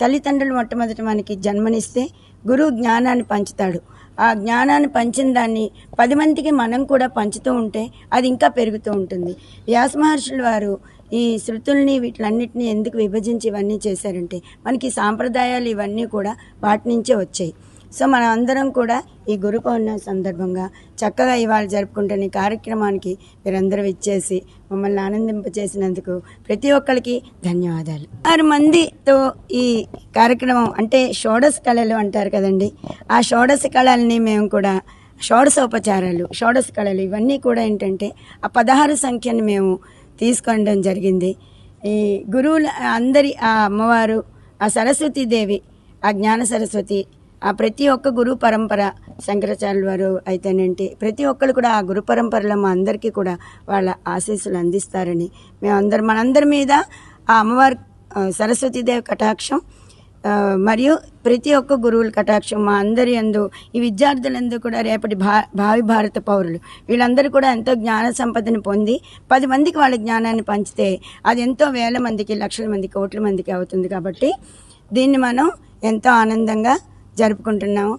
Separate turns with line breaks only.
తల్లిదండ్రులు మొట్టమొదటి మనకి జన్మనిస్తే గురువు జ్ఞానాన్ని పంచుతాడు. ఆ జ్ఞానాన్ని పంచిన దాన్ని పది మందికి మనం కూడా పంచుతూ ఉంటే అది ఇంకా పెరుగుతూ ఉంటుంది. వ్యాస మహర్షుల వారు ఈ శృతుల్ని వీటిలన్నిటిని ఎందుకు విభజించి ఇవన్నీ చేశారంటే మనకి సాంప్రదాయాలు ఇవన్నీ కూడా వాటి నుంచే వచ్చాయి. సో మనం అందరం కూడా ఈ గురు పౌర్ణమి సందర్భంగా చక్కగా ఇవాళ జరుపుకుంటున్న ఈ కార్యక్రమానికి మీరందరూ ఇచ్చేసి మమ్మల్ని ఆనందింపచేసినందుకు ప్రతి ఒక్కరికి ధన్యవాదాలు. ఆరు మందితో ఈ కార్యక్రమం అంటే షోడశ కళలు అంటారు కదండి. ఆ షోడశ కళల్ని మేము కూడా షోడశోపచారాలు షోడశ కళలు ఇవన్నీ కూడా ఏంటంటే ఆ పదహారు సంఖ్యను మేము తీసుకోవడం జరిగింది. ఈ గురువుల అందరి ఆ అమ్మవారు ఆ సరస్వతీదేవి ఆ జ్ఞాన సరస్వతి ఆ ప్రతి ఒక్క గురు పరంపర శంకరాచార్యుల వారు అయితేనేంటి ప్రతి ఒక్కరు కూడా ఆ గురు పరంపరలో మా అందరికీ కూడా వాళ్ళ ఆశీస్సులు అందిస్తారని మేమందరం మనందరి మీద ఆ అమ్మవారి సరస్వతీదేవి కటాక్షం మరియు ప్రతి ఒక్క గురువుల కటాక్షం మా అందరి అందు ఈ విద్యార్థులందరూ కూడా రేపటి భా భావి భారత పౌరులు. వీళ్ళందరూ కూడా ఎంతో జ్ఞాన సంపదను పొంది పది మందికి వాళ్ళ జ్ఞానాన్ని పంచితే అది ఎంతో వేల మందికి లక్షల మందికి కోట్ల మందికి అవుతుంది కాబట్టి దీన్ని మనం ఎంతో ఆనందంగా జరుపుకుంటున్నాము.